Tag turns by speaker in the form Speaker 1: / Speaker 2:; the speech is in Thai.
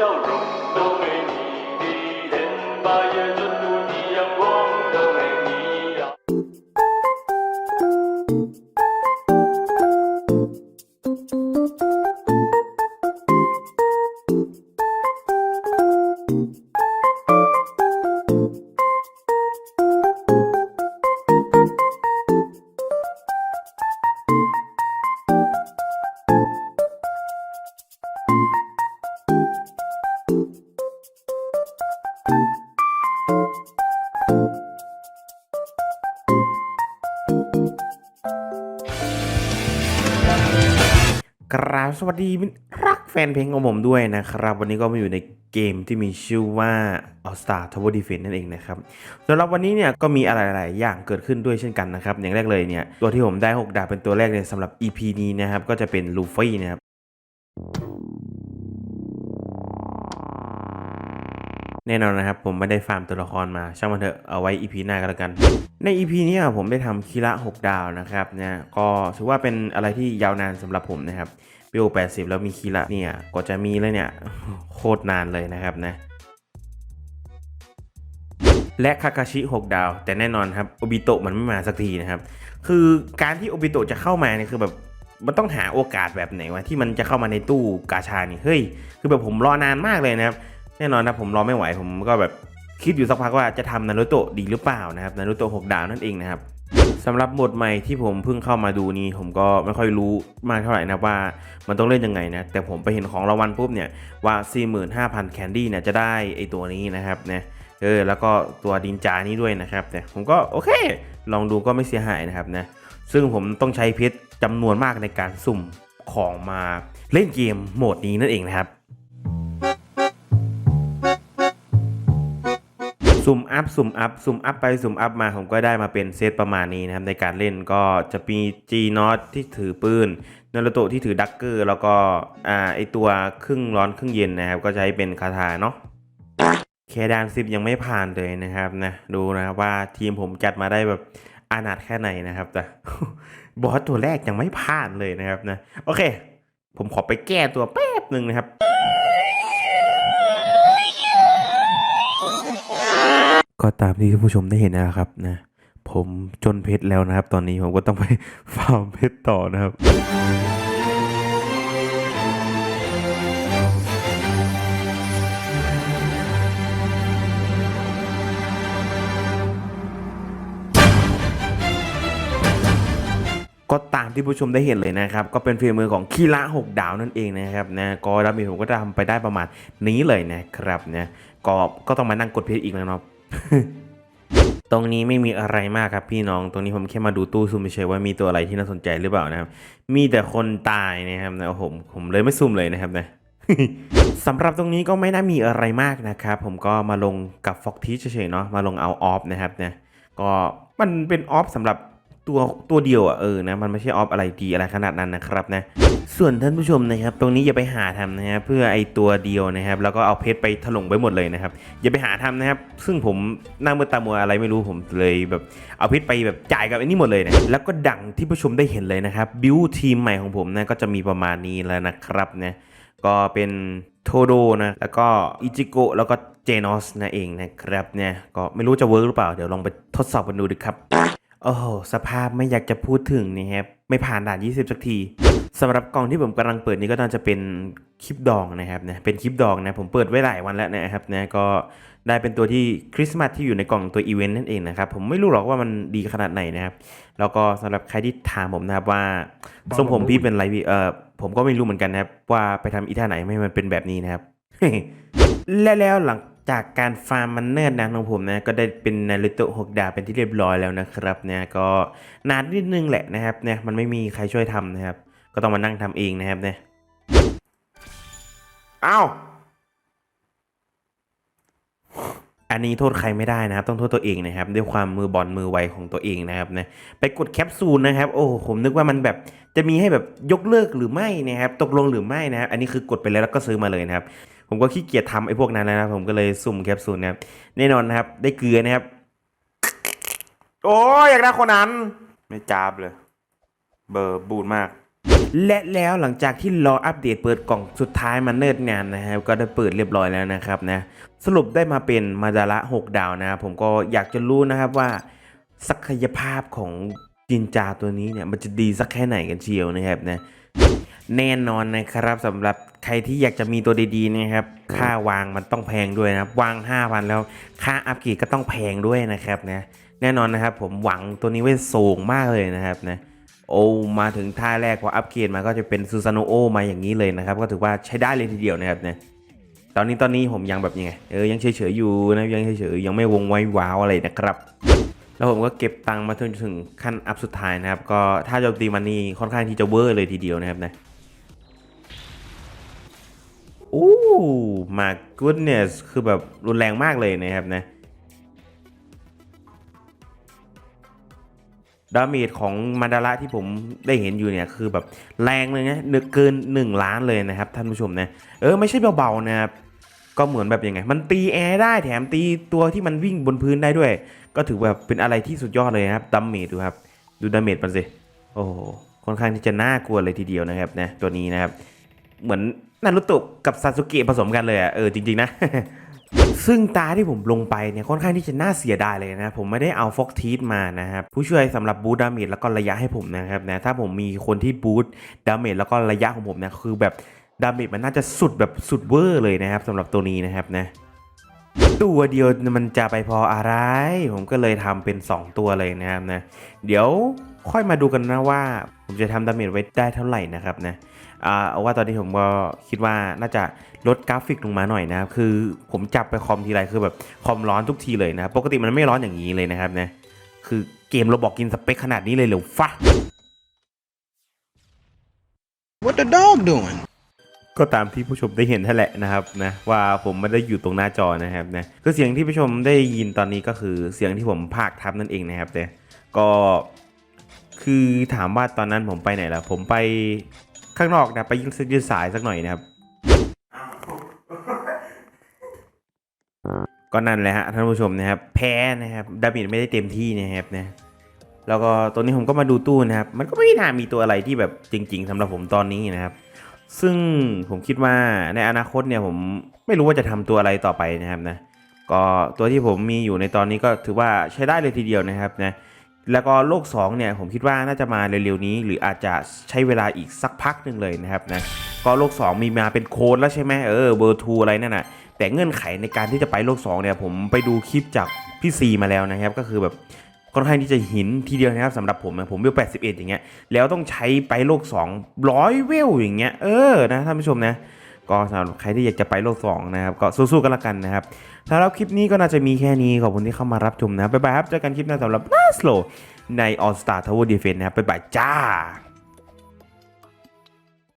Speaker 1: showroom.
Speaker 2: กราบสวัสดีมิรรักแฟนเพลงของผมด้วยนะครับ วันนี้ก็มาอยู่ในเกมที่มีชื่อว่า All Star Tower Defense นั่นเองนะครับสำหรับวันนี้เนี่ยก็มีอะไรหลายอย่างเกิดขึ้นด้วยเช่นกันนะครับ อย่างแรกเลยเนี่ย ตัวที่ผมได้ 6 ดาวเป็นตัวแรกเนี่ยสำหรับ EP นี้นะครับ ก็จะเป็นลูฟี่นะครับ แน่นอนนะครับผมไม่ได้ฟาร์มตัวละครมาช่างมันเถอะเอาไว้ EP หน้ากันแล้วกัน ใน EP เนี้ผมได้ทำคีระ6 ดาวนะครับเนี่ยก็ถือว่าเป็นอะไรที่ยาวนานสำหรับผมนะครับเบล80 แล้วมีคีระเนี่ยกว่าจะมีเลยเนี่ยโคตรนานเลยนะครับนะและคาคาชิ 6 ดาว แต่แน่นอนครับโอบิโตะมันไม่มาสักทีนะครับ คือการที่โอบิโตะจะเข้ามาเนี่ยคือแบบมันต้องหาโอกาสแบบไหนวะที่มันจะเข้ามาในตู้กาชานี่เฮ้ยคือแบบผมรอนานมากเลยนะครับ แน่นอนนะผมรอไม่ไหวผมก็แบบคิดอยู่สักพักว่าจะทำนารูโตะดีหรือเปล่านะครับนารูโตะ6ดาวนั่นเองนะครับสำหรับโหมดใหม่ที่ผมเพิ่งเข้ามาดูนี้ผมก็ไม่ค่อยรู้มากเท่าไหร่นะว่ามันต้องเล่นยังไงนะแต่ผมไปเห็นของรางวัลปุ๊บเนี่ยว่า 45,000 แคนดี้เนี่ยจะได้ไอตัวนี้นะครับนะเออแล้วก็ตัวดินจานี้ด้วยนะครับแต่ผมก็โอเค ลองดูก็ไม่เสียหายนะครับนะซึ่งผมต้องใช้เพชรจำนวนมากในการสุ่มของมาเล่นเกมโหมดนี้นั่นเองนะครับ สุ่มอัพสุ่มอัพสุ่มอัพไปสุ่มอัพมาผมก็ได้มาเป็นเซตประมาณนี้นะครับในการเล่นก็จะมีจีนอตที่ถือปืนนารูโตะที่ถือดักเกอร์ แล้วก็อ่าไอตัวครึ่งร้อนครึ่งเย็นนะครับ ก็ใช้เป็นคาถาเนาะแค่ดานซิปยังไม่ผ่านเลยนะครับนะดูนะครับว่าทีมผมจัดมาได้แบบอานาถแค่ไหนนะครับ แต่บอสตัวแรกยังไม่ผ่านเลยนะครับนะโอเค ผมขอไปแก้ตัวแป๊บหนึ่งนะครับ ก็ ตามที่ท่านผู้ชมได้เห็นนะครับนะผมจนเพชรแล้วนะครับ ตอนนี้ผมก็ต้องไปฟาร์มเพชรต่อนะครับก็ตามที่ผู้ชมได้เห็นเลยนะครับ ก็เป็นฝีมือของคีระหกดาวนั่นเองนะครับนะก็ดาเมจผมก็จะทำไปได้ประมาณนี้เลยนะครับนะก็ก็ต้องมานั่งกดเพชรอีกแล้วเนาะ ตรงนี้ไม่มีอะไรมากครับพี่น้อง ตรงนี้ผมแค่มาดูตู้ซุ่มเฉยๆว่ามีตัวอะไรที่น่าสนใจหรือเปล่านะครับ มีแต่คนตายนะครับนะผมผมเลยไม่ซุ่มเลยนะครับนะสำหรับตรงนี้ก็ไม่น่ามีอะไรมากนะครับ ผมก็มาลงกับฟอกทีเฉยๆเนาะมาลงเอาออฟนะครับนะก็มันเป็นออฟสำหรับ ตัวตัวเดียวอะเออนะมันไม่ใช่ออฟอะไรดีอะไรขนาดนั้นนะครับนะส่วนท่านผู้ชมนะครับ ตรงนี้อย่าไปหาทำนะครับเพื่อไอตัวเดียวนะครับ แล้วก็เอาเพชรไปถล่งไปหมดเลยนะครับ อย่าไปหาทำนะครับ ซึ่งผมหน้ามือตามัวอะไรไม่รู้ผมเลยแบบเอาเพชรไปแบบจ่ายกับไอ้นี่หมดเลยนะแล้วก็ดังที่ผู้ชมได้เห็นเลยนะครับบิวทีมใหม่ของผมนะก็จะมีประมาณนี้แล้วนะครับนะก็เป็นโทโดนะแล้วก็อิจิโกะแล้วก็เจนอสนะเองนะครับเนี่ยก็ไม่รู้จะเวิร์กหรือเปล่า เดี๋ยวลองไปทดสอบกันดูดีครับ โอ้โห สภาพไม่อยากจะพูดถึงนี่ครับ ไม่ผ่านด่าน 20 สักทีสำหรับกล่องที่ผมกำลังเปิดนี้ก็น่าจะเป็นคลิปดองนะครับนะเป็นคลิปดองนะผมเปิดไว้หลายวันแล้วนะครับนะก็ได้เป็นตัวที่คริสต์มาสที่อยู่ในกล่องตัวอีเวนต์นั่นเองนะครับผมไม่รู้หรอกว่ามันดีขนาดไหนนะครับ แล้วก็สำหรับใครที่ถามผมนะครับว่าทรงผมพี่เป็นไรพี่เออผมก็ไม่รู้เหมือนกันนะครับว่าไปทำอีท่าไหนไม่มันเป็นแบบนี้นะครับและแล้วหลัง จากการฟาร์มมันเนิ่นนานของผมนะก็ได้เป็นนารูโตะหกดาวเป็นที่เรียบร้อยแล้วนะครับเนี่ยก็นานนิดนึงแหละนะครับเนี่ยมันไม่มีใครช่วยทำนะครับ ก็ต้องมานั่งทำเองนะครับเนี่ยอ้าวอันนี้โทษใครไม่ได้นะครับ ต้องโทษตัวเองนะครับ ด้วยความมือบอลมือไวของตัวเองนะครับนะไปกดแคปซูลนะครับ โอ้ผมนึกว่ามันแบบจะมีให้แบบยกเลิกหรือไม่นะครับ ตกลงหรือไม่นะครับ อันนี้คือกดไปแล้วแล้วก็ซื้อมาเลยนะครับ ผมก็ขี้เกียจทำไอ้พวกนั้นแล้วนะผมก็เลยสุ่มแคปซูลนะครับแน่นอนนะครับ ได้เกลือนะครับ โอ้ยอยากได้คนนั้น ไม่จับเลย เบอร์บูดมาก และแล้วหลังจากที่รออัปเดตเปิดกล่องสุดท้ายมาเนิร์ดงานนะครับก็ได้เปิดเรียบร้อยแล้วนะครับนะสรุปได้มาเป็นมาดาระ6ดาวนะครับผมก็อยากจะรู้นะครับว่า ศักยภาพของจินจาตัวนี้เนี่ยมันจะดีสักแค่ไหนกันเชียวนะครับนะ แน่นอนนะครับสำหรับใครที่อยากจะมีตัวดีๆนะครับ ค่าวางมันต้องแพงด้วยนะครับ วาง 5,000 แล้ว ค่าอัปเกรดก็ต้องแพงด้วยนะครับนะแน่นอนนะครับ ผมหวังตัวนี้ไว้สูงมากเลยนะครับนะโอ้มาถึงท่าแรกพออัปเกรดมาก็จะเป็นซูซานโอมาอย่างนี้เลยนะครับ ก็ถือว่าใช้ได้เลยทีเดียวนะครับเนี่ยตอนนี้ตอนนี้ผมยังแบบยังไงเออยังเฉยๆอยู่นะยังเฉยๆยังไม่วงไว้ว้าวอะไรนะครับ แล้วผมก็เก็บตังค์มาจนถึงขั้นอัพสุดท้ายนะครับ ก็ถ้าโจมตีมันนี่ค่อนข้างที่จะเวอร์เลยทีเดียวนะครับนะโอ้มา goodness คือแบบรุนแรงมากเลยนะครับนะดาเมจของมันดาระที่ผมได้เห็นอยู่เนี่ยคือแบบแรงเลยนะเนเกิน 1 ล้านเลยนะครับท่านผู้ชมนะ เออไม่ใช่เบาๆนะครับก็เหมือนแบบยังไง มันตีแอร์ได้แถมตีตัวที่มันวิ่งบนพื้นได้ด้วย ก็ถือแบบเป็นอะไรที่สุดยอดเลยนะครับดาเมจดูครับ ดูดาเมจมันสิโอ้ค่อนข้างที่จะน่ากลัวเลยทีเดียวนะครับนะตัวนี้นะครับ เหมือน นารุโตะกับซาสึเกะผสมกันเลยอะเออจริงๆนะ ซึ่งตาที่ผมลงไปเนี่ยค่อนข้างที่จะน่าเสียดายเลยนะ ผมไม่ได้เอาฟอกทีสมานะครับ ผู้ช่วยสำหรับบูทดาเมจแล้วก็ระยะให้ผมนะครับนะถ้าผมมีคนที่บูทดาเมจแล้วก็ระยะของผมเนี่ยคือแบบดาเมจมันน่าจะสุดแบบสุดเวอร์เลยนะครับสำหรับตัวนี้นะครับนะตัวเดียวมันจะไปพออะไร ผมก็เลยทำเป็น 2 ตัวเลยนะครับนะ เดี๋ยว ค่อยมาดูกันนะว่า ผมจะทำดาเมจไว้ได้เท่าไหร่นะครับนะอ่าเอาว่าตอนนี้ผมก็คิดว่าน่าจะลดกราฟิกลงมาหน่อยนะครับ คือผมจับไปคอมทีไรคือแบบคอมร้อนทุกทีเลยนะครับปกติมันไม่ร้อนอย่างนี้เลยนะครับนะ คือเกมเราบอกกินสเปคขนาดนี้เลยเหรือฟะ
Speaker 3: What the dog doing?
Speaker 2: ก็ตามที่ผู้ชมได้เห็นนั่นแหละนะครับนะว่าผมไม่ได้อยู่ตรงหน้าจอนะครับนะคือเสียงที่ผู้ชมได้ยินตอนนี้ก็คือเสียงที่ผมพากย์ทับนั่นเองนะครับแต่ก็ คือถามว่าตอนนั้นผมไปไหนล่ะ ผมไปข้างนอกนะไปยืดยืดสายสักหน่อยนะครับก็นั่นแหละฮะท่านผู้ชมนะครับ แพ้นะครับดาเมจไม่ได้เต็มที่นะครับนะแล้วก็ตัวนี้ผมก็มาดูตู้นะครับ มันก็ไม่น่ามีตัวอะไรที่แบบจริง ๆสำหรับผมตอนนี้นะครับ ซึ่งผมคิดว่าในอนาคตเนี่ยผมไม่รู้ว่าจะทำตัวอะไรต่อไปนะครับนะก็ตัวที่ผมมีอยู่ในตอนนี้ก็ถือว่าใช้ได้เลยทีเดียวนะครับนะ แล้วก็โลก2เนี่ยผมคิดว่าน่าจะมาเร็วๆนี้ หรืออาจจะใช้เวลาอีกสักพักหนึ่งเลยนะครับนะก็โลก 2 มีมาเป็นโค้ดแล้วใช่ไหมเออเบอร์ทูอะไรนั่นน่ะแต่เงื่อนไขในการที่จะไปโลก2เนี่ยผมไปดูคลิปจากพี่ซีมาแล้วนะครับก็คือแบบค่อนข้างที่จะหินทีเดียวนะครับสำหรับผมนะผมเวล81 อย่างเงี้ยแล้วต้องใช้ไปโลก2ร้อยเวลอย่างเงี้ยเออนะท่านผู้ชมนะ ก็สำหรับใครที่อยากจะไปโลก2นะครับก็สู้ๆกันละกันนะครับสำหรับคลิปนี้ก็น่าจะมีแค่นี้ขอบคุณที่เข้ามารับชมนะครับบ๊ายบายครับเจอกันคลิปหน้าสำหรับนาสโลใน All Star Tower Defense นะครับบ๊ายบายจ้า